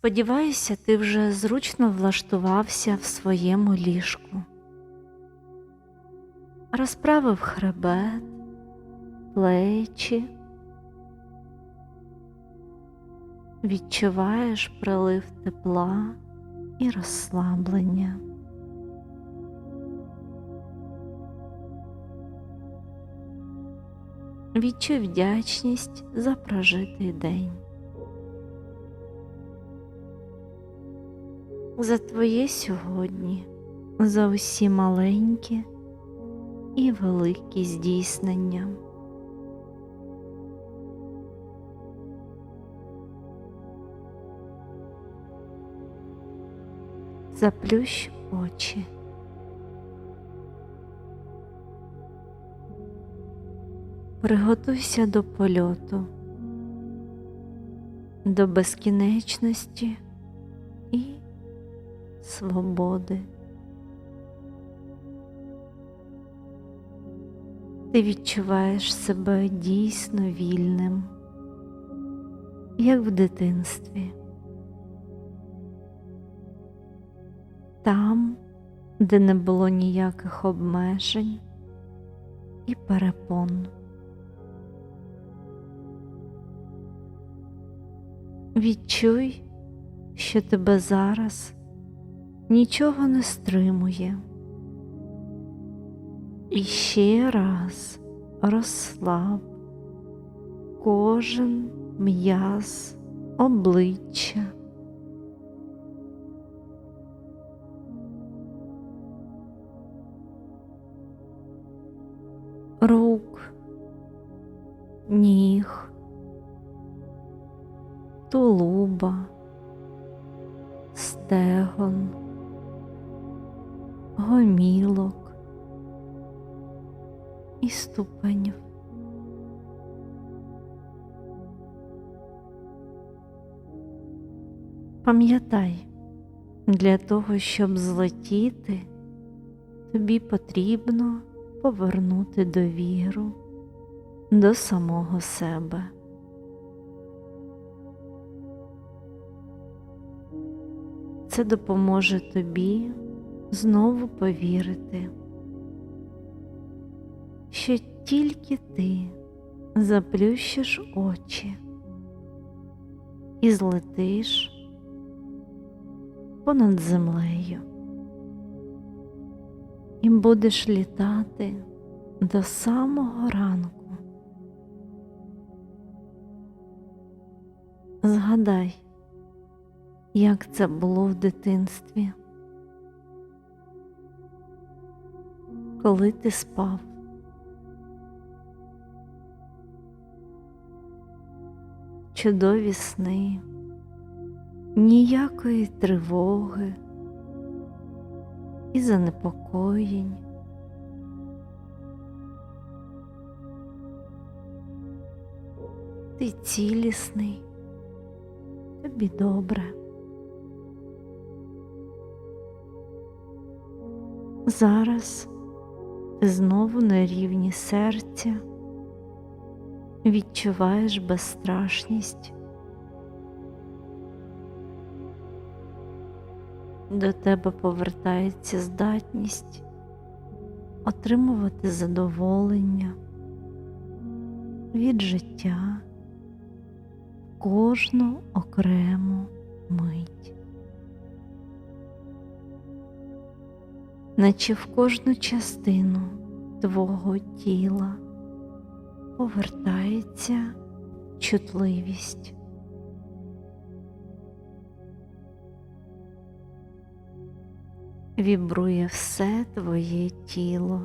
Сподіваюся, ти вже зручно влаштувався в своєму ліжку. Розправив хребет, плечі. Відчуваєш прилив тепла і розслаблення. Відчуй вдячність за прожитий день. За твоє сьогодні, за усі маленькі і великі здійснення. Заплющ очі. Приготуйся до польоту, до безкінечності свободи. Ти відчуваєш себе дійсно вільним, як в дитинстві. Там, де не було ніяких обмежень і перепон. Відчуй, що тебе зараз нічого не стримує. І ще раз розслаб кожен м'яз обличчя. Рук, ніг, тулуба, стегон, гомілок і ступенів. Пам'ятай, для того, щоб злетіти, тобі потрібно повернути довіру до самого себе. Це допоможе тобі знову повірити, що тільки ти заплющиш очі і злетиш понад землею і будеш літати до самого ранку. Згадай, як це було в дитинстві, коли ти спав. Чудові сни, ніякої тривоги і занепокоєнь. Ти цілісний, тобі добре. Зараз знову на рівні серця відчуваєш безстрашність. До тебе повертається здатність отримувати задоволення від життя кожну окрему мить. Наче в кожну частину твого тіла повертається чутливість. Вібрує все твоє тіло.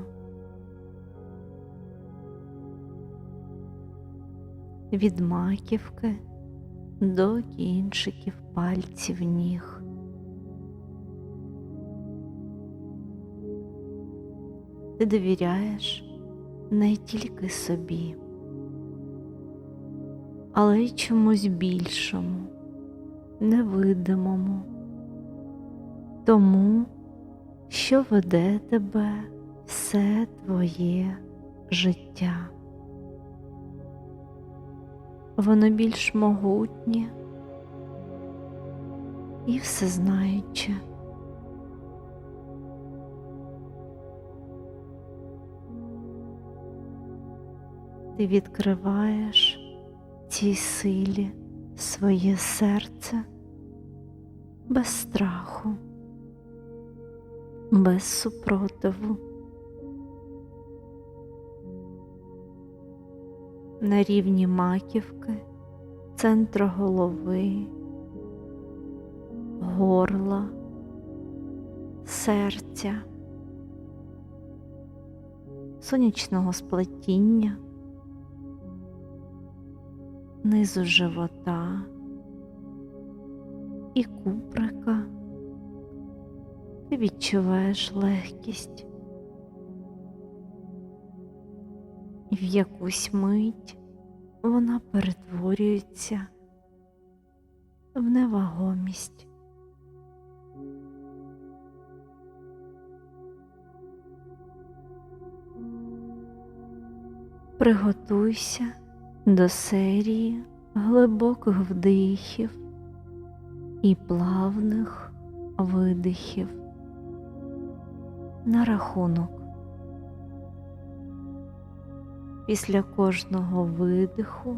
Від маківки до кінчиків пальців ніг. Ти довіряєш не тільки собі, але й чомусь більшому, невидимому, тому, що веде тебе все твоє життя. Воно більш могутнє, і всезнаюче. Ти відкриваєш цій силі своє серце без страху, без супротиву. На рівні маківки, центру голови, горла, серця, сонячного сплетіння, низу живота і куприка. Ти відчуваєш легкість. І в якусь мить вона перетворюється в невагомість. Приготуйся до серії глибоких вдихів і плавних видихів на рахунок. Після кожного видиху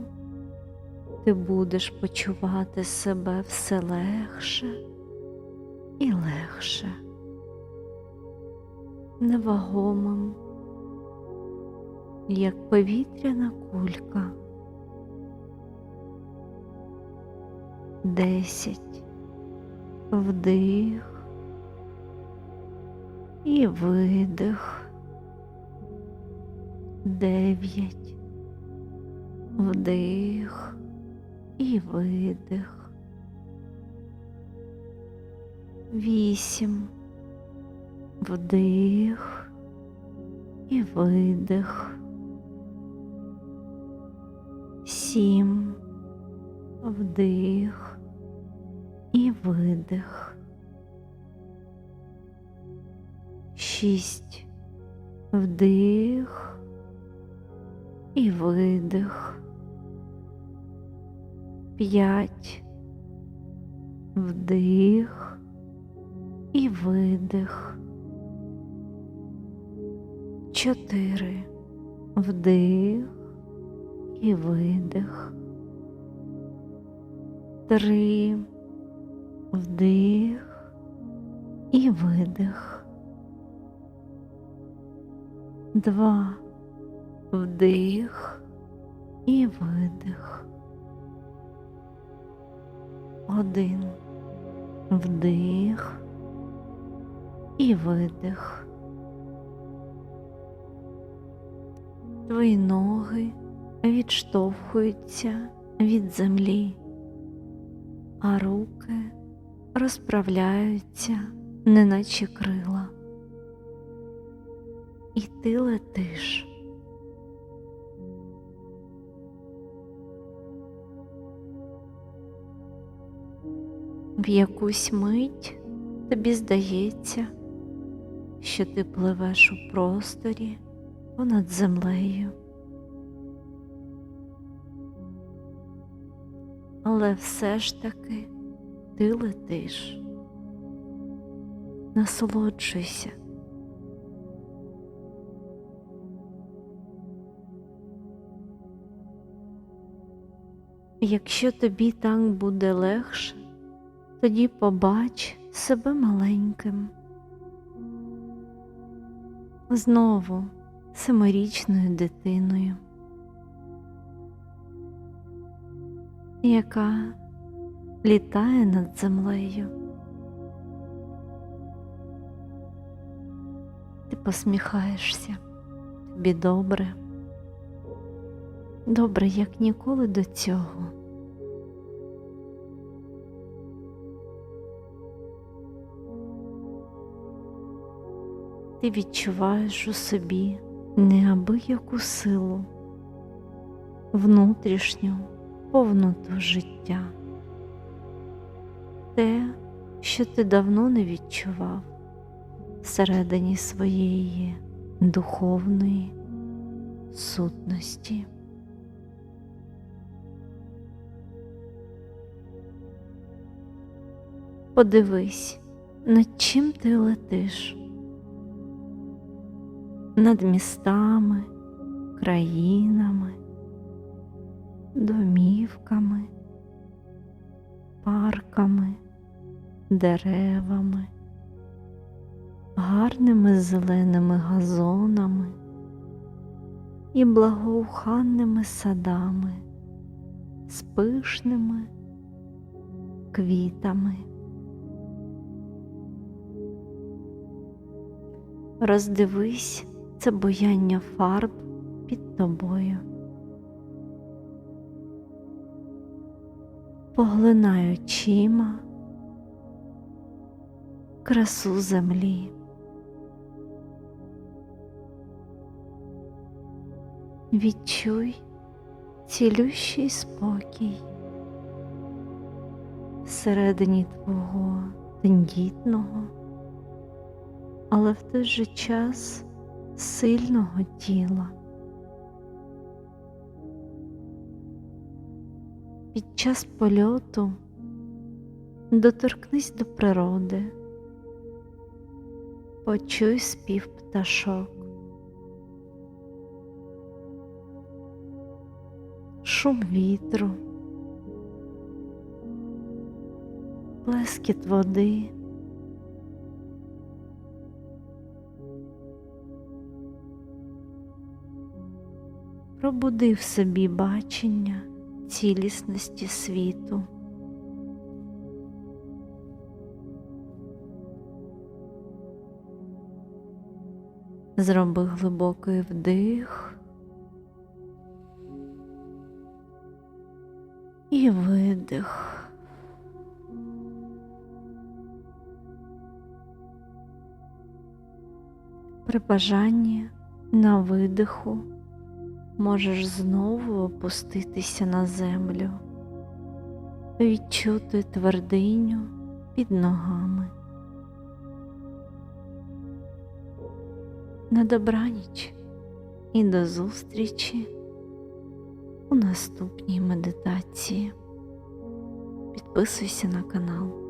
ти будеш почувати себе все легше і легше, невагомим, як повітряна кулька. Десять. Вдих. І видих. Дев'ять, вдих. І видих, вісім, вдих. І видих, сім, вдих і видих, шість, вдих і видих. П'ять, вдих і видих. Чотири, вдих і видих. Три, вдих і видих. Два вдих і видих. Один вдих і видих. Твої ноги відштовхуються від землі, а руки розправляються, неначе крила. І ти летиш. В якусь мить тобі здається, що ти пливеш у просторі понад землею. Але все ж таки ти летиш. Насолоджуйся. Якщо тобі так буде легше, тоді побач себе маленьким. Знову семирічною дитиною, яка літає над землею. Ти посміхаєшся, тобі добре, добре, як ніколи до цього. Ти відчуваєш у собі неабияку силу, внутрішню повноту життя, те, що ти давно не відчував всередині своєї духовної сутності. Подивись, над чим ти летиш. Над містами, країнами, домівками, парками, деревами, гарними зеленими газонами і благоуханними садами з пишними квітами. Роздивись це буяння фарб під тобою. Поглинай очима красу землі. Відчуй цілющий спокій всередині твого тендітного, але в той же час сильного тіла. Під час польоту доторкнись до природи, почуй спів пташок. шум вітру, плескіт води. Пробуди в собі бачення цілісності світу. Зроби глибокий вдих. і видих. При бажанні на видиху можеш знову опуститися на землю, відчути твердиню під ногами. На добраніч і до зустрічі у наступній медитації. Підписуйся на канал.